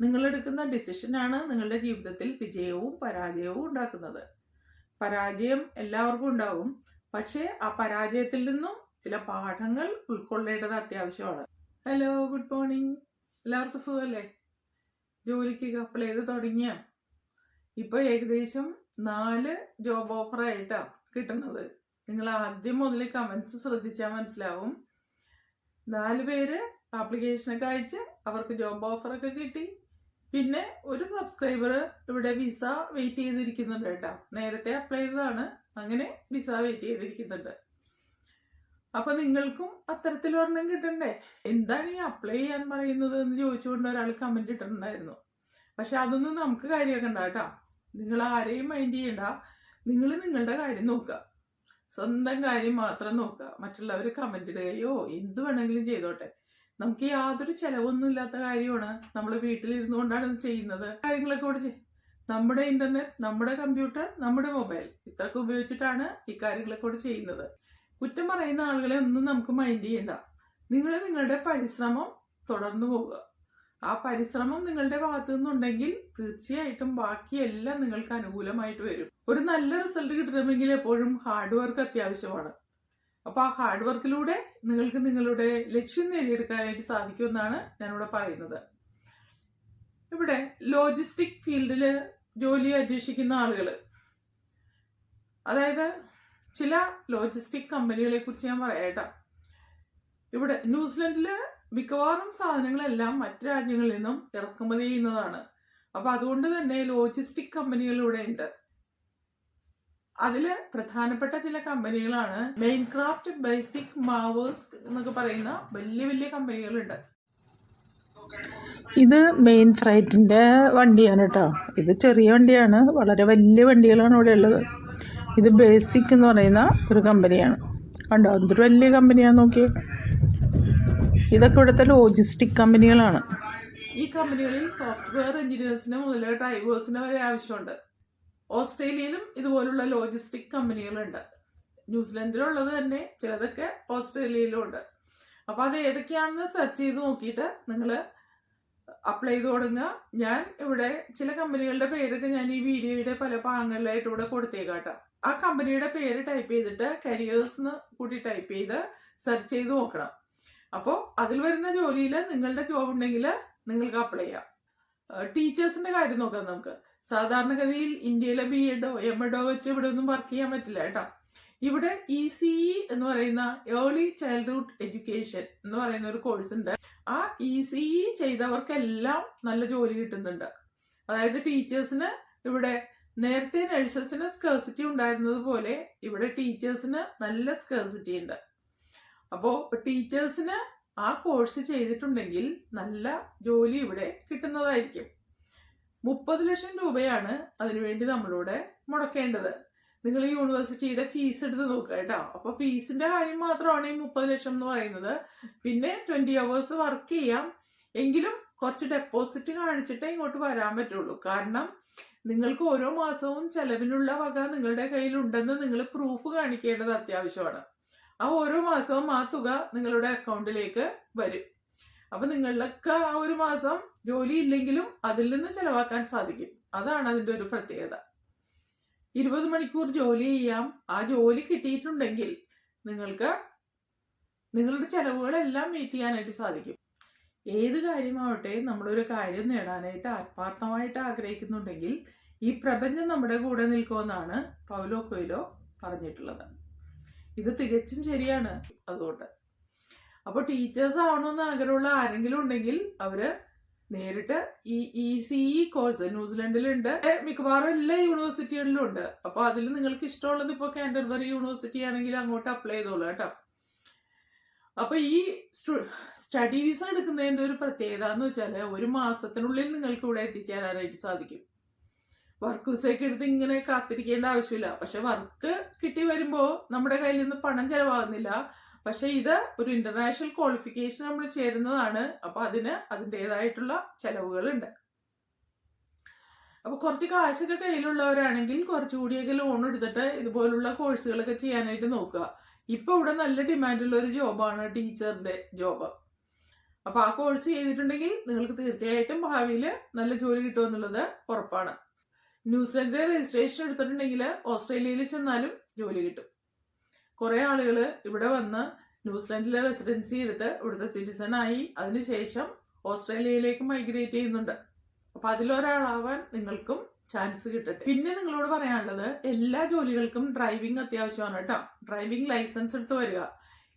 നിങ്ങളെടുക്കുന്ന ഡിസിഷനാണ് നിങ്ങളുടെ ജീവിതത്തിൽ വിജയവും പരാജയവും ഉണ്ടാക്കുന്നത്. പരാജയം എല്ലാവർക്കും ഉണ്ടാവും. പക്ഷേ ആ പരാജയത്തിൽ നിന്നും ചില പാഠങ്ങൾ ഉൾക്കൊള്ളേണ്ടത് അത്യാവശ്യമാണ്. ഹലോ ഗുഡ് മോർണിംഗ് എല്ലാവർക്കും സുഖമല്ലേ? ജോലിക്ക് അപ്ലൈ ചെയ്ത് തുടങ്ങിയ? ഇപ്പോൾ ഏകദേശം നാല് ജോബ് ഓഫറായിട്ടാണ് കിട്ടുന്നത്. നിങ്ങൾ ആദ്യം മുതൽ കമൻസ് ശ്രദ്ധിച്ചാൽ മനസ്സിലാവും. നാല് പേര് ആപ്ലിക്കേഷനൊക്കെ അയച്ച് അവർക്ക് ജോബ് ഓഫറൊക്കെ കിട്ടി. പിന്നെ ഒരു സബ്സ്ക്രൈബർ ഇവിടെ വിസ വെയിറ്റ് ചെയ്തിരിക്കുന്നുണ്ട് കേട്ടോ. നേരത്തെ അപ്ലൈ ചെയ്തതാണ്. അങ്ങനെ വിസ വെയിറ്റ് ചെയ്തിരിക്കുന്നുണ്ട്. അപ്പൊ നിങ്ങൾക്കും അത്തരത്തിൽ ഒരെണ്ണം കിട്ടണ്ടേ? എന്താണ് ഈ അപ്ലൈ ചെയ്യാൻ പറയുന്നത് എന്ന് ചോദിച്ചുകൊണ്ട് ഒരാൾ കമന്റ് ഇട്ടിട്ടുണ്ടായിരുന്നു. പക്ഷെ അതൊന്നും നമുക്ക് കാര്യമാക്കണ്ട കേട്ടോ. നിങ്ങൾ ആരെയും മൈൻഡ് ചെയ്യണ്ട. നിങ്ങൾ നിങ്ങളുടെ കാര്യം നോക്കുക. സ്വന്തം കാര്യം മാത്രം നോക്കുക. മറ്റുള്ളവർ കമന്റ് ഇടുകയോ എന്ത് വേണമെങ്കിലും ചെയ്തോട്ടെ. നമുക്ക് യാതൊരു ചെലവൊന്നും ഇല്ലാത്ത കാര്യമാണ് നമ്മൾ വീട്ടിലിരുന്നു കൊണ്ടാണ് ഇത് ചെയ്യുന്നത്. കാര്യങ്ങളൊക്കെ കൂടെ ചെയ്യും നമ്മുടെ ഇന്റർനെറ്റ് നമ്മുടെ കമ്പ്യൂട്ടർ നമ്മുടെ മൊബൈൽ ഇത്രയൊക്കെ ഉപയോഗിച്ചിട്ടാണ് ഈ കാര്യങ്ങളൊക്കെ കൂടെ ചെയ്യുന്നത്. കുറ്റം പറയുന്ന ആളുകളെ ഒന്നും നമുക്ക് മൈൻഡ് ചെയ്യണ്ട. നിങ്ങൾ നിങ്ങളുടെ പരിശ്രമം തുടർന്നു പോവുക. ആ പരിശ്രമം നിങ്ങളുടെ ഭാഗത്തു നിന്നുണ്ടെങ്കിൽ തീർച്ചയായിട്ടും ബാക്കിയെല്ലാം നിങ്ങൾക്ക് അനുകൂലമായിട്ട് വരും. ഒരു നല്ല റിസൾട്ട് കിട്ടണമെങ്കിൽ എപ്പോഴും ഹാർഡ് വർക്ക് അത്യാവശ്യമാണ്. അപ്പൊ ആ ഹാർഡ് വർക്കിലൂടെ നിങ്ങൾക്ക് നിങ്ങളുടെ ലക്ഷ്യം നേടിയെടുക്കാനായിട്ട് സാധിക്കുമെന്നാണ് ഞാനിവിടെ പറയുന്നത്. ഇവിടെ ലോജിസ്റ്റിക് ഫീൽഡിൽ ജോലി അന്വേഷിക്കുന്ന ആളുകൾ അതായത് ചില ലോജിസ്റ്റിക് കമ്പനികളെ കുറിച്ച് ഞാൻ പറയാട്ടോ ഇവിടെ ന്യൂസിലൻഡിൽ മിക്കവാറും സാധനങ്ങളെല്ലാം മറ്റു രാജ്യങ്ങളിൽ നിന്നും ഇറക്കുമതി ചെയ്യുന്നതാണ്. അപ്പോൾ അതുകൊണ്ട് തന്നെ ലോജിസ്റ്റിക് കമ്പനികളിലൂടെ ഉണ്ട്. അതിൽ പ്രധാനപ്പെട്ട ചില കമ്പനികളാണ്. മെയിൻ ക്രാഫ്റ്റ് ബേസിക് മാവേഴ്സ് എന്നൊക്കെ പറയുന്ന വലിയ വലിയ കമ്പനികളുണ്ട്. ഇത് മെയിൻ ഫ്രൈറ്റിന്റെ വണ്ടിയാണ് കേട്ടോ ഇത് ചെറിയ വണ്ടിയാണ്. വളരെ വലിയ വണ്ടികളാണ് ഇവിടെ ഉള്ളത്. ഇത് ബേസിക് എന്ന് പറയുന്ന ഒരു കമ്പനിയാണ്. കണ്ടോ? അതൊരു വലിയ കമ്പനിയാണ് നോക്കിയേ. ഇതൊക്കെ ഇവിടുത്തെ ലോജിസ്റ്റിക് കമ്പനികളാണ്. ഈ കമ്പനികളിൽ സോഫ്റ്റ്വെയർ എഞ്ചിനീയേഴ്സിന് മുതൽ ഡ്രൈവേഴ്സിന് വരെ ആവശ്യമുണ്ട്. ഓസ്ട്രേലിയയിലും ഇതുപോലുള്ള ലോജിസ്റ്റിക് കമ്പനികളുണ്ട് ന്യൂസിലൻഡിലുള്ളത് തന്നെ ചിലതൊക്കെ ഓസ്ട്രേലിയയിലും ഉണ്ട് അപ്പോൾ അത് ഏതൊക്കെയാണെന്ന് സെർച്ച് ചെയ്ത് നോക്കിയിട്ട് നിങ്ങൾ അപ്ലൈ ചെയ്ത് തുടങ്ങുക. ഞാൻ ഇവിടെ ചില കമ്പനികളുടെ പേരൊക്കെ ഞാൻ ഈ വീഡിയോയുടെ പല ഭാഗങ്ങളിലായിട്ട് ഇവിടെ കൊടുത്തേക്കാട്ടോ ആ കമ്പനിയുടെ പേര് ടൈപ്പ് ചെയ്തിട്ട് കരിയേഴ്സ് എന്ന് കൂടി ടൈപ്പ് ചെയ്ത് സെർച്ച് ചെയ്ത് നോക്കണം. അപ്പോൾ അതിൽ വരുന്ന ജോലിയിൽ നിങ്ങളുടെ ജോബ് ഉണ്ടെങ്കിൽ നിങ്ങൾക്ക് അപ്ലൈ ചെയ്യാം. ടീച്ചേഴ്സിന്റെ കാര്യം നോക്കാം നമുക്ക്. സാധാരണഗതിയിൽ ഇന്ത്യയിലെ ബി എഡോ എം എഡോ വെച്ച് ഇവിടെ ഒന്നും വർക്ക് ചെയ്യാൻ പറ്റില്ല കേട്ടോ. ഇവിടെ ഇ സി ഇ എന്ന് പറയുന്ന ഏർലി ചൈൽഡ്ഹുഡ് എഡ്യൂക്കേഷൻ എന്ന് പറയുന്ന ഒരു കോഴ്സ് ഉണ്ട്. ആ ഇ സി ഇ ചെയ്തവർക്കെല്ലാം നല്ല ജോലി കിട്ടുന്നുണ്ട്. അതായത് ടീച്ചേഴ്സിന് ഇവിടെ നേരത്തെ നഴ്സസിന് സ്കേഴ്സിറ്റി ഉണ്ടായിരുന്നത് പോലെ ഇവിടെ ടീച്ചേഴ്സിന് നല്ല സ്കേഴ്സിറ്റി ഉണ്ട്. അപ്പോൾ ടീച്ചേഴ്സിന് ആ കോഴ്സ് ചെയ്തിട്ടുണ്ടെങ്കിൽ നല്ല ജോലി ഇവിടെ കിട്ടുന്നതായിരിക്കും. മുപ്പത് ലക്ഷം രൂപയാണ് അതിനുവേണ്ടി നമ്മളിവിടെ മുടക്കേണ്ടത്. നിങ്ങൾ ഈ യൂണിവേഴ്സിറ്റിയുടെ ഫീസ് എടുത്ത് നോക്കുക കേട്ടോ. അപ്പോൾ ഫീസിന്റെ കാര്യം മാത്രമാണ് ഈ മുപ്പത് ലക്ഷം എന്ന് പറയുന്നത്. പിന്നെ ട്വന്റി അവേഴ്സ് വർക്ക് ചെയ്യാം. എങ്കിലും കുറച്ച് ഡെപ്പോസിറ്റ് കാണിച്ചിട്ടേ ഇങ്ങോട്ട് വരാൻ പറ്റുള്ളൂ. കാരണം നിങ്ങൾക്ക് ഓരോ മാസവും ചെലവിനുള്ള വക നിങ്ങളുടെ കയ്യിലുണ്ടെന്ന് നിങ്ങൾ പ്രൂഫ് കാണിക്കേണ്ടത് അത്യാവശ്യമാണ്. ആ ഓരോ മാസവും ആ തുക നിങ്ങളുടെ അക്കൗണ്ടിലേക്ക് വരും. അപ്പൊ നിങ്ങളിലൊക്കെ ആ ഒരു മാസം ജോലി ഇല്ലെങ്കിലും അതിൽ നിന്ന് ചെലവാക്കാൻ സാധിക്കും. അതാണ് അതിന്റെ ഒരു പ്രത്യേകത. ഇരുപത് മണിക്കൂർ ജോലി ചെയ്യാം. ആ ജോലി കിട്ടിയിട്ടുണ്ടെങ്കിൽ നിങ്ങൾക്ക് നിങ്ങളുടെ ചെലവുകളെല്ലാം മീറ്റ് ചെയ്യാനായിട്ട് സാധിക്കും. ഏത് കാര്യമാവട്ടെ നമ്മളൊരു കാര്യം നേടാനായിട്ട് ആത്മാർത്ഥമായിട്ട് ആഗ്രഹിക്കുന്നുണ്ടെങ്കിൽ ഈ പ്രപഞ്ചം നമ്മുടെ കൂടെ നിൽക്കുമെന്നാണ് പൗലോ കൊയിലോ പറഞ്ഞിട്ടുള്ളത്. ഇത് തികച്ചും ശരിയാണ് അതുകൊണ്ട്. അപ്പോൾ ടീച്ചേഴ്സ് ആവണമെന്ന് ആഗ്രഹമുള്ള ആരെങ്കിലും ഉണ്ടെങ്കിൽ അവർ നേരിട്ട് ഈ ഇ സി ഇ കോഴ്സ് ന്യൂസിലൻഡിലുണ്ട്. മിക്കവാറും എല്ലാ യൂണിവേഴ്സിറ്റികളിലും ഉണ്ട്. അപ്പോൾ അതിൽ നിങ്ങൾക്ക് ഇഷ്ടമുള്ളത് ഇപ്പോൾ കാൻഡർബറി യൂണിവേഴ്സിറ്റി ആണെങ്കിൽ അങ്ങോട്ട് അപ്ലൈ ചെയ്തോളൂ കേട്ടോ. അപ്പോൾ ഈ സ്റ്റഡി വിസ എടുക്കുന്നതിന്റെ ഒരു പ്രത്യേകത എന്ന് വെച്ചാൽ ഒരു മാസത്തിനുള്ളിൽ നിങ്ങൾക്ക് ഇവിടെ എത്തിച്ചേരാനായിട്ട് സാധിക്കും. വർക്ക് വിസയൊക്കെ എടുത്ത് ഇങ്ങനെ കാത്തിരിക്കേണ്ട ആവശ്യമില്ല. പക്ഷെ വർക്ക് കിട്ടി വരുമ്പോൾ നമ്മുടെ കയ്യിൽ നിന്ന് പണം ചെലവാകുന്നില്ല. പക്ഷെ ഇത് ഒരു ഇന്റർനാഷണൽ ക്വാളിഫിക്കേഷൻ നമ്മൾ ചേരുന്നതാണ്. അപ്പൊ അതിന് അതിന്റെതായിട്ടുള്ള ചെലവുകളുണ്ട്. അപ്പൊ കുറച്ച് കാശൊക്കെ കയ്യിലുള്ളവരാണെങ്കിൽ കുറച്ചുകൂടിയൊക്കെ ലോൺ എടുത്തിട്ട് ഇതുപോലുള്ള കോഴ്സുകളൊക്കെ ചെയ്യാനായിട്ട് നോക്കുക. ഇപ്പൊ ഇവിടെ നല്ല ഡിമാൻഡുള്ള ഒരു ജോബാണ് ടീച്ചറിന്റെ ജോബ് അപ്പോൾ ആ കോഴ്സ് ചെയ്തിട്ടുണ്ടെങ്കിൽ നിങ്ങൾക്ക് തീർച്ചയായിട്ടും ഭാവിയിൽ നല്ല ജോലി കിട്ടുമെന്നുള്ളത് ഉറപ്പാണ്. ന്യൂസിലൻഡിലെ രജിസ്ട്രേഷൻ എടുത്തിട്ടുണ്ടെങ്കിൽ ഓസ്ട്രേലിയയിൽ ചെന്നാലും ജോലി കിട്ടും. കുറേ ആളുകൾ ഇവിടെ വന്ന് ന്യൂസിലൻഡിലെ റെസിഡൻസി എടുത്ത് ഇവിടുത്തെ സിറ്റിസൺ ആയി. അതിനുശേഷം ഓസ്ട്രേലിയയിലേക്ക് മൈഗ്രേറ്റ് ചെയ്യുന്നുണ്ട്. അപ്പോൾ അതിലൊരാളാവാൻ നിങ്ങൾക്കും ചാൻസ് കിട്ടട്ടെ. പിന്നെ നിങ്ങളോട് പറയാനുള്ളത് എല്ലാ ജോലികൾക്കും ഡ്രൈവിംഗ് അത്യാവശ്യമാണ് കേട്ടോ. ഡ്രൈവിംഗ് ലൈസൻസ് എടുത്ത് വരിക.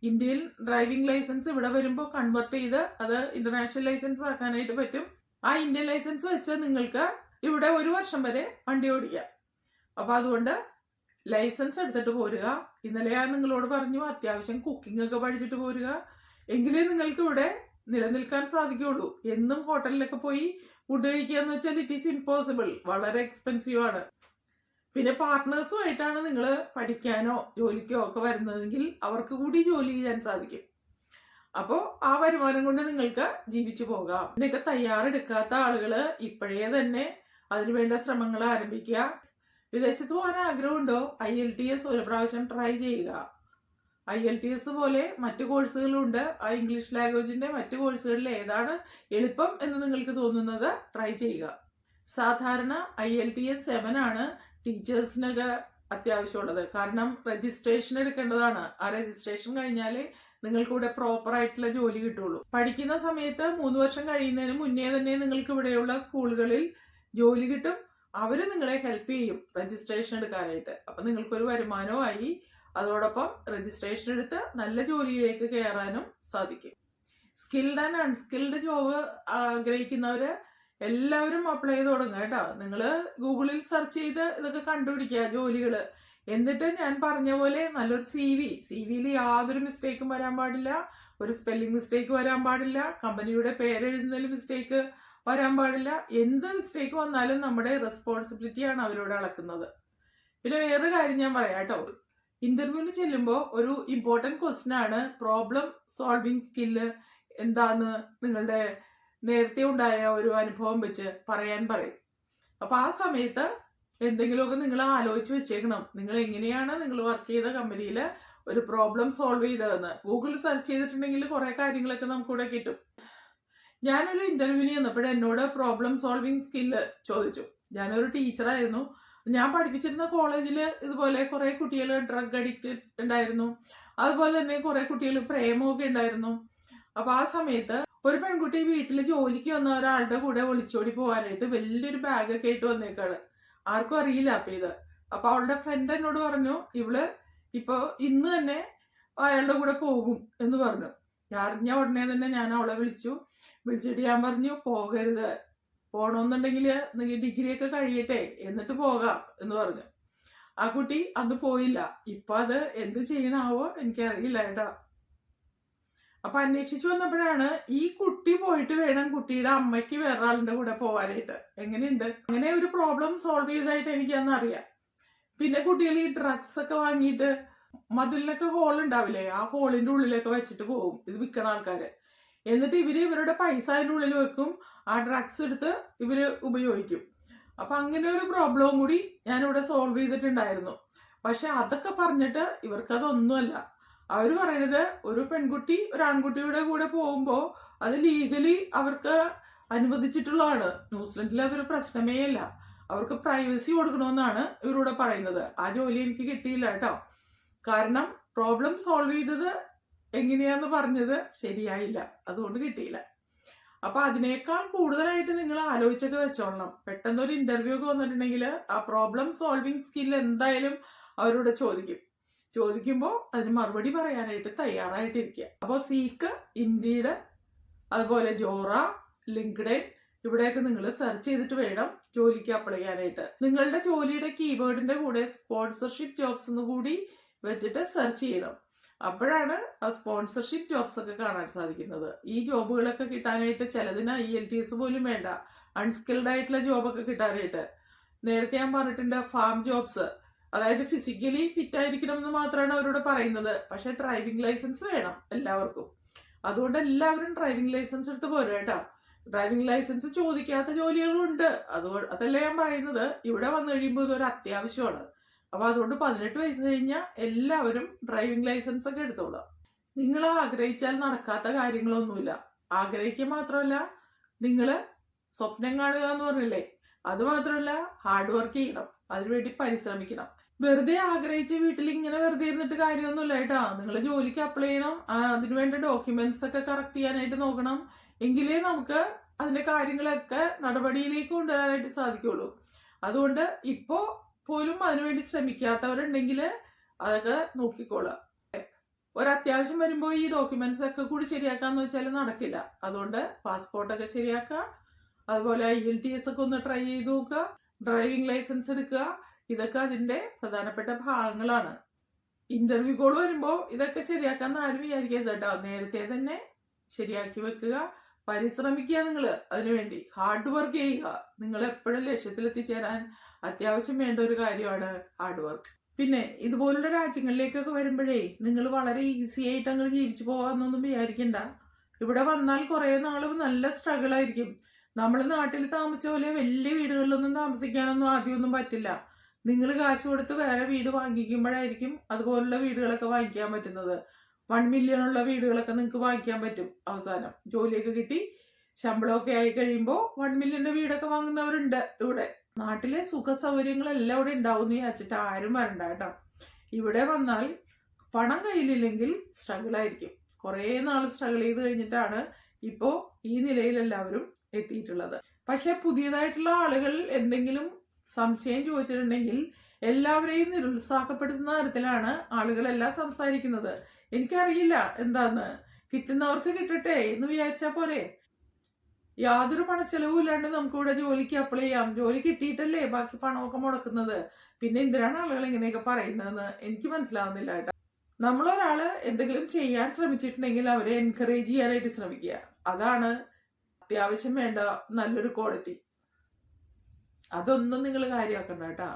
ഇന്ത്യയിൽ ഡ്രൈവിംഗ് ലൈസൻസ് ഇവിടെ വരുമ്പോൾ കൺവെർട്ട് ചെയ്ത് അത് ഇന്റർനാഷണൽ ലൈസൻസ് ആക്കാനായിട്ട് പറ്റും. ആ ഇന്ത്യൻ ലൈസൻസ് വെച്ച് നിങ്ങൾക്ക് ഇവിടെ ഒരു വർഷം വരെ വണ്ടി ഓടിക്കാം. അപ്പോൾ അതുകൊണ്ട് ലൈസൻസ് എടുത്തിട്ട് പോരുക. ഇന്നലെ ഞാൻ നിങ്ങളോട് പറഞ്ഞു അത്യാവശ്യം കുക്കിംഗ് ഒക്കെ പഠിച്ചിട്ട് പോരുക. എങ്കിലേ നിങ്ങൾക്ക് ഇവിടെ നിലനിൽക്കാൻ സാധിക്കുള്ളൂ. എന്നും ഹോട്ടലിലൊക്കെ പോയി ഫുഡ് കഴിക്കുക എന്ന് വെച്ചാൽ ഇറ്റ് ഈസ് ഇമ്പോസിബിൾ വളരെ എക്സ്പെൻസീവ് ആണ്. പിന്നെ പാർട്ട്നേഴ്സുമായിട്ടാണ് നിങ്ങൾ പഠിക്കാനോ ജോലിക്കോ ഒക്കെ വരുന്നതെങ്കിൽ അവർക്ക് കൂടി ജോലി ചെയ്യാൻ സാധിക്കും. അപ്പോൾ ആ വരുമാനം കൊണ്ട് നിങ്ങൾക്ക് ജീവിച്ചു പോകാം. ഇതിനൊക്കെ തയ്യാറെടുക്കാത്ത ആളുകൾ ഇപ്പോഴേ തന്നെ അതിനുവേണ്ട ശ്രമങ്ങൾ ആരംഭിക്കുക. വിദേശത്ത് പോകാൻ ആഗ്രഹമുണ്ടോ? ഐ എൽ ടി എസ് ഒരു പ്രാവശ്യം ട്രൈ ചെയ്യുക. ഐ എൽ ടി എസ് പോലെ മറ്റു കോഴ്സുകളുണ്ട് ആ ഇംഗ്ലീഷ് ലാംഗ്വേജിന്റെ മറ്റു കോഴ്സുകളിൽ ഏതാണ് എളുപ്പം എന്ന് നിങ്ങൾക്ക് തോന്നുന്നത് ട്രൈ ചെയ്യുക. സാധാരണ I L T S seven ആണ് ടീച്ചേഴ്സിനൊക്കെ അത്യാവശ്യമുള്ളത്. കാരണം രജിസ്ട്രേഷൻ എടുക്കേണ്ടതാണ്. ആ രജിസ്ട്രേഷൻ കഴിഞ്ഞാലേ നിങ്ങൾക്കിവിടെ പ്രോപ്പർ ആയിട്ടുള്ള ജോലി കിട്ടുള്ളൂ. പഠിക്കുന്ന സമയത്ത് മൂന്ന് വർഷം കഴിയുന്നതിന് മുന്നേ തന്നെ നിങ്ങൾക്ക് ഇവിടെയുള്ള സ്കൂളുകളിൽ ജോലി കിട്ടും അവർ നിങ്ങളെ ഹെൽപ്പ് ചെയ്യും രജിസ്ട്രേഷൻ എടുക്കാനായിട്ട്. അപ്പം നിങ്ങൾക്കൊരു വരുമാനമായി അതോടൊപ്പം രജിസ്ട്രേഷൻ എടുത്ത് നല്ല ജോലിയിലേക്ക് കയറാനും സാധിക്കും. സ്കിൽഡ് ആൻഡ് അൺസ്കിൽഡ് ജോബ് ആഗ്രഹിക്കുന്നവർ എല്ലാവരും അപ്ലൈ ചെയ്ത് തുടങ്ങുക കേട്ടോ. നിങ്ങൾ ഗൂഗിളിൽ സെർച്ച് ചെയ്ത് ഇതൊക്കെ കണ്ടുപിടിക്കുക ജോലികൾ എന്നിട്ട് ഞാൻ പറഞ്ഞ പോലെ നല്ലൊരു സി വി സി വിയിൽ യാതൊരു മിസ്റ്റേക്കും വരാൻ പാടില്ല. ഒരു സ്പെല്ലിംഗ് മിസ്റ്റേക്ക് വരാൻ പാടില്ല. കമ്പനിയുടെ പേരെഴുതുന്നതിൽ മിസ്റ്റേക്ക് വരാൻ പാടില്ല. എന്ത് മിസ്റ്റേക്ക് വന്നാലും നമ്മുടെ റെസ്പോൺസിബിലിറ്റിയാണ് അവരോട് അളക്കുന്നത്. പിന്നെ വേറൊരു കാര്യം ഞാൻ പറയാം കേട്ടോ. ഇന്റർവ്യൂവിന് ചെല്ലുമ്പോൾ ഒരു ഇമ്പോർട്ടന്റ് ക്വസ്റ്റ്യൻ ആണ് പ്രോബ്ലം സോൾവിങ് സ്കില്ല് എന്താണ് നിങ്ങളുടെ നേരത്തെ ഉണ്ടായ ഒരു അനുഭവം വെച്ച് പറയാൻ പറയും. അപ്പൊ ആ സമയത്ത് എന്തെങ്കിലുമൊക്കെ നിങ്ങൾ ആലോചിച്ച് വെച്ചേക്കണം. നിങ്ങൾ എങ്ങനെയാണ് നിങ്ങൾ വർക്ക് ചെയ്ത കമ്പനിയിൽ ഒരു പ്രോബ്ലം സോൾവ് ചെയ്തതെന്ന്. ഗൂഗിൾ സെർച്ച് ചെയ്തിട്ടുണ്ടെങ്കിൽ കുറേ കാര്യങ്ങളൊക്കെ നമുക്കിവിടെ കിട്ടും. ഞാനൊരു ഇന്റർവ്യൂവിന് ചെന്നപ്പോൾ എന്നോട് പ്രോബ്ലം സോൾവിങ് സ്കില്ല് ചോദിച്ചു. ഞാനൊരു ടീച്ചറായിരുന്നു ഞാൻ പഠിപ്പിച്ചിരുന്ന കോളേജിൽ ഇതുപോലെ കുറെ കുട്ടികൾ ഡ്രഗ് അഡിക്റ്റ് ഉണ്ടായിരുന്നു. അതുപോലെ തന്നെ കുറെ കുട്ടികൾ പ്രേമമൊക്കെ ഉണ്ടായിരുന്നു. അപ്പോൾ ആ സമയത്ത് ഒരു പെൺകുട്ടി വീട്ടിൽ ജോലിക്ക് വന്ന ഒരാളുടെ കൂടെ ഒളിച്ചോടി പോകാനായിട്ട് വലിയൊരു ബാഗൊക്കെ ആയിട്ട് വന്നേക്കാണ്. ആർക്കും അറിയില്ല അപ്പൊ ഇത്. അപ്പൊ അവളുടെ ഫ്രണ്ട് എന്നോട് പറഞ്ഞു ഇവൾ ഇപ്പൊ ഇന്ന് തന്നെ അയാളുടെ കൂടെ പോകും എന്ന് പറഞ്ഞു. ഞാൻ അറിഞ്ഞ ഉടനെ തന്നെ ഞാൻ അവളെ വിളിച്ചു. വിളിച്ചിട്ട് ഞാൻ പറഞ്ഞു പോകരുത്. പോകണമെന്നുണ്ടെങ്കിൽ നിങ്ങൾ ഡിഗ്രി ഒക്കെ കഴിയട്ടെ. എന്നിട്ട് പോകാം എന്ന് പറഞ്ഞു. ആ കുട്ടി അന്ന് പോയില്ല. ഇപ്പൊ അത് എന്ത് ചെയ്യണാവോ എനിക്കറിയില്ല കേട്ടോ. അപ്പൊ അന്വേഷിച്ചു വന്നപ്പോഴാണ് ഈ കുട്ടി പോയിട്ട് വേണം കുട്ടിയുടെ അമ്മയ്ക്ക് വേറൊരാളുടെ കൂടെ പോകാനായിട്ട് എങ്ങനെയുണ്ട്? അങ്ങനെ ഒരു പ്രോബ്ലം സോൾവ് ചെയ്തതായിട്ട് എനിക്ക് അന്ന് അറിയാം. പിന്നെ കുട്ടികൾ ഈ ഡ്രഗ്സ് ഒക്കെ വാങ്ങിയിട്ട് മതിലിനൊക്കെ ഹോൾ ഉണ്ടാവില്ലേ? ആ ഹോളിന്റെ ഉള്ളിലൊക്കെ വെച്ചിട്ട് പോകും ഇത് വിൽക്കണ ആൾക്കാര്. എന്നിട്ട് ഇവർ ഇവരുടെ പൈസ അതിന്റെ ഉള്ളിൽ വെക്കും. ആ ഡ്രഗ്സ് എടുത്ത് ഇവർ ഉപയോഗിക്കും. അപ്പൊ അങ്ങനെ ഒരു പ്രോബ്ലവും കൂടി ഞാൻ ഇവിടെ സോൾവ് ചെയ്തിട്ടുണ്ടായിരുന്നു. പക്ഷെ അതൊക്കെ പറഞ്ഞിട്ട് ഇവർക്ക് അതൊന്നുമല്ല അവർ പറയുന്നത് ഒരു പെൺകുട്ടി ഒരു ആൺകുട്ടിയുടെ കൂടെ പോകുമ്പോൾ അത് ലീഗലി അവർക്ക് അനുവദിച്ചിട്ടുള്ളതാണ്. ന്യൂസിലൻഡിൽ അതൊരു പ്രശ്നമേ അല്ല. അവർക്ക് പ്രൈവസി കൊടുക്കണമെന്നാണ് ഇവരൂടെ പറയുന്നത്. ആ ജോലി എനിക്ക് കിട്ടിയില്ല കേട്ടോ. കാരണം പ്രോബ്ലം സോൾവ് ചെയ്തത് എങ്ങനെയാന്ന് പറഞ്ഞത് ശരിയായില്ല. അതുകൊണ്ട് കിട്ടിയില്ല. അപ്പൊ അതിനേക്കാൾ കൂടുതലായിട്ട് നിങ്ങൾ ആലോചിച്ചൊക്കെ വെച്ചോളണം. പെട്ടെന്ന് ഒരു ഇന്റർവ്യൂ ഒക്കെ വന്നിട്ടുണ്ടെങ്കിൽ ആ പ്രോബ്ലം സോൾവിങ് സ്കിൽ എന്തായാലും അവരോട് ചോദിക്കും. ചോദിക്കുമ്പോൾ അതിന് മറുപടി പറയാനായിട്ട് തയ്യാറായിട്ടിരിക്കുക അപ്പോൾ സീക്ക് ഇൻഡീഡ് അതുപോലെ ജോറ ലിങ്ക്ഡെ ഇവിടെയൊക്കെ നിങ്ങൾ സെർച്ച് ചെയ്തിട്ട് വേണം ജോലിക്ക് അപ്ലൈ ചെയ്യാനായിട്ട്. നിങ്ങളുടെ ജോലിയുടെ കീവേഡിന്റെ കൂടെ സ്പോൺസർഷിപ്പ് ജോബ്സ് എന്ന് കൂടി വെച്ചിട്ട് സെർച്ച് ചെയ്യണം. അപ്പോഴാണ് ആ സ്പോൺസർഷിപ്പ് ജോബ്സ് ഒക്കെ കാണാൻ സാധിക്കുന്നത്. ഈ ജോബുകളൊക്കെ കിട്ടാനായിട്ട് ചിലതിന് ഇ എൽ ടി എസ് പോലും വേണ്ട. അൺസ്കിൽഡ് ആയിട്ടുള്ള ജോബൊക്കെ കിട്ടാനായിട്ട്. നേരത്തെ ഞാൻ പറഞ്ഞിട്ടുണ്ട് ഫാം ജോബ്സ് അതായത് ഫിസിക്കലി ഫിറ്റ് ആയിരിക്കണം എന്ന് മാത്രമാണ് അവരോട് പറയുന്നത്. പക്ഷെ ഡ്രൈവിംഗ് ലൈസൻസ് വേണം എല്ലാവർക്കും. അതുകൊണ്ട് എല്ലാവരും ഡ്രൈവിംഗ് ലൈസൻസ് എടുത്ത് പോരും കേട്ടോ. ഡ്രൈവിംഗ് ലൈസൻസ് ചോദിക്കാത്ത ജോലികളും ഉണ്ട്. അതുകൊണ്ട് അതല്ല ഞാൻ പറയുന്നത്. ഇവിടെ വന്നു കഴിയുമ്പോൾ ഇതൊരു അത്യാവശ്യമാണ്. അപ്പൊ അതുകൊണ്ട് പതിനെട്ട് വയസ്സ് കഴിഞ്ഞാൽ എല്ലാവരും ഡ്രൈവിംഗ് ലൈസൻസ് ഒക്കെ എടുത്തോളാം നിങ്ങൾ ആഗ്രഹിച്ചാൽ നടക്കാത്ത കാര്യങ്ങളൊന്നുമില്ല. ആഗ്രഹിക്കുക മാത്രമല്ല നിങ്ങൾ സ്വപ്നം കാണുക എന്ന് പറഞ്ഞില്ലേ? അത് മാത്രമല്ല ഹാർഡ് വർക്ക് ചെയ്യണം. അതിനുവേണ്ടി പരിശ്രമിക്കണം. വെറുതെ ആഗ്രഹിച്ച് വീട്ടിൽ ഇങ്ങനെ വെറുതെ ഇരുന്നിട്ട് കാര്യമൊന്നുമില്ല കേട്ടോ. നിങ്ങൾ ജോലിക്ക് അപ്ലൈ ചെയ്യണം. അതിനു അതിനുവേണ്ട ഡോക്യുമെന്റ്സ് ഒക്കെ കറക്റ്റ് ചെയ്യാനായിട്ട് നോക്കണം. എങ്കിലേ നമുക്ക് അതിന്റെ കാര്യങ്ങളൊക്കെ നടപടിയിലേക്ക് കൊണ്ടുവരാനായിട്ട് സാധിക്കുള്ളൂ. അതുകൊണ്ട് ഇപ്പോ പോലും അതിനുവേണ്ടി ശ്രമിക്കാത്തവരുണ്ടെങ്കിൽ അതൊക്കെ നോക്കിക്കോളുക. ഒരത്യാവശ്യം വരുമ്പോൾ ഈ ഡോക്യുമെന്റ്സ് ഒക്കെ കൂടി ശരിയാക്കാന്ന് വെച്ചാൽ നടക്കില്ല. അതുകൊണ്ട് പാസ്പോർട്ടൊക്കെ ശരിയാക്കുക. അതുപോലെ ഐ എൽ ടി എസ് ഒക്കെ ഒന്ന് ട്രൈ ചെയ്ത് നോക്കുക. ഡ്രൈവിംഗ് ലൈസൻസ് എടുക്കുക. ഇതൊക്കെ അതിന്റെ പ്രധാനപ്പെട്ട ഭാഗങ്ങളാണ്. ഇന്റർവ്യൂ കോൾ വരുമ്പോൾ ഇതൊക്കെ ശരിയാക്കാൻ ആരും വിചാരിക്കരുത് കേട്ടോ നേരത്തെ തന്നെ ശരിയാക്കി വെക്കുക. പരിശ്രമിക്കുക നിങ്ങൾ അതിനുവേണ്ടി. ഹാർഡ് വർക്ക് ചെയ്യുക. നിങ്ങൾ എപ്പോഴും ലക്ഷ്യത്തിൽ എത്തിച്ചേരാൻ അത്യാവശ്യം വേണ്ട ഒരു കാര്യമാണ് ഹാർഡ് വർക്ക് പിന്നെ ഇതുപോലുള്ള രാജ്യങ്ങളിലേക്കൊക്കെ വരുമ്പോഴേ നിങ്ങൾ വളരെ ഈസി ആയിട്ട് അങ്ങ് ജീവിച്ചു പോകാമെന്നൊന്നും വിചാരിക്കണ്ട. ഇവിടെ വന്നാൽ കുറേ നാളും നല്ല സ്ട്രഗിൾ ആയിരിക്കും. നമ്മൾ നാട്ടിൽ താമസിച്ച പോലെ വലിയ വീടുകളിലൊന്നും താമസിക്കാനൊന്നും ആദ്യമൊന്നും പറ്റില്ല. നിങ്ങൾ കാശ് കൊടുത്ത് വേറെ വീട് വാങ്ങിക്കുമ്പോഴായിരിക്കും അതുപോലുള്ള വീടുകളൊക്കെ വാങ്ങിക്കാൻ പറ്റുന്നത്. വൺ മില്യൺ ഉള്ള വീടുകളൊക്കെ നിങ്ങൾക്ക് വാങ്ങിക്കാൻ പറ്റും അവസാനം. ജോലിയൊക്കെ കിട്ടി. ശമ്പളമൊക്കെ ആയി കഴിയുമ്പോൾ വൺ മില്യന്റെ വീടൊക്കെ വാങ്ങുന്നവരുണ്ട് ഇവിടെ. നാട്ടിലെ സുഖ സൗകര്യങ്ങളെല്ലാം ഇവിടെ ഉണ്ടാവും എന്ന് വിചാരിച്ചിട്ട് ആരും വരണ്ട കേട്ടോ. ഇവിടെ വന്നാൽ പണം കയ്യിലില്ലെങ്കിൽ സ്ട്രഗിൾ ആയിരിക്കും. കുറേ നാൾ സ്ട്രഗിൾ ചെയ്ത് കഴിഞ്ഞിട്ടാണ് ഇപ്പോൾ ഈ നിലയിൽ എല്ലാവരും എത്തിയിട്ടുള്ളത്. പക്ഷെ പുതിയതായിട്ടുള്ള ആളുകൾ എന്തെങ്കിലും സംശയം ചോദിച്ചിട്ടുണ്ടെങ്കിൽ എല്ലാവരെയും നിരുത്സാഹപ്പെടുത്തുന്ന തരത്തിലാണ് ആളുകളെല്ലാം സംസാരിക്കുന്നത്. എനിക്കറിയില്ല എന്താന്ന്. കിട്ടുന്നവർക്ക് കിട്ടട്ടെ എന്ന് വിചാരിച്ചാൽ പോരെ. യാതൊരു പണച്ചെലവും ഇല്ലാണ്ട് നമുക്ക് ഇവിടെ ജോലിക്ക് അപ്ലൈ ചെയ്യാം. ജോലി കിട്ടിയിട്ടല്ലേ ബാക്കി പണമൊക്കെ മുടക്കുന്നത്. പിന്നെ എന്തിനാണ് ആളുകൾ ഇങ്ങനെയൊക്കെ പറയുന്നതെന്ന് എനിക്ക് മനസ്സിലാവുന്നില്ല കേട്ടോ. നമ്മളൊരാൾ എന്തെങ്കിലും ചെയ്യാൻ ശ്രമിച്ചിട്ടുണ്ടെങ്കിൽ അവരെ എൻകറേജ് ചെയ്യാനായിട്ട് ശ്രമിക്കുക. അതാണ് അത്യാവശ്യം വേണ്ട നല്ലൊരു ക്വാളിറ്റി അതൊന്നും നിങ്ങൾ കാര്യമാക്കണ്ട കേട്ടാ.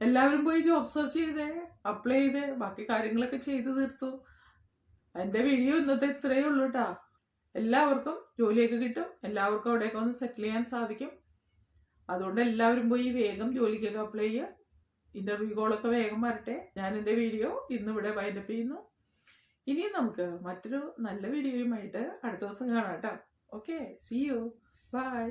എല്ലാവരും പോയി ജോബ് സെർച്ച് ചെയ്തേ അപ്ലൈ ചെയ്തേ ബാക്കി കാര്യങ്ങളൊക്കെ ചെയ്ത് തീർത്തു. എന്റെ വീഡിയോ ഇന്നത്തെ ഇത്രയേ ഉള്ളൂ കേട്ടാ എല്ലാവർക്കും ജോലിയൊക്കെ കിട്ടും എല്ലാവർക്കും അവിടെയൊക്കെ ഒന്ന് സെറ്റിൽ ചെയ്യാൻ സാധിക്കും. അതുകൊണ്ട് എല്ലാവരും പോയി വേഗം ജോലിക്കൊക്കെ അപ്ലൈ ചെയ്യുക. ഇന്റർവ്യൂ കോളൊക്കെ വേഗം വരട്ടെ. ഞാൻ എന്റെ വീഡിയോ ഇന്നിവിടെ വൈൻഡപ്പ് ചെയ്യുന്നു. ഇനിയും നമുക്ക് മറ്റൊരു നല്ല വീഡിയോയുമായിട്ട് അടുത്ത ദിവസം കാണാം കേട്ടോ ഓക്കെ സി യു ബൈ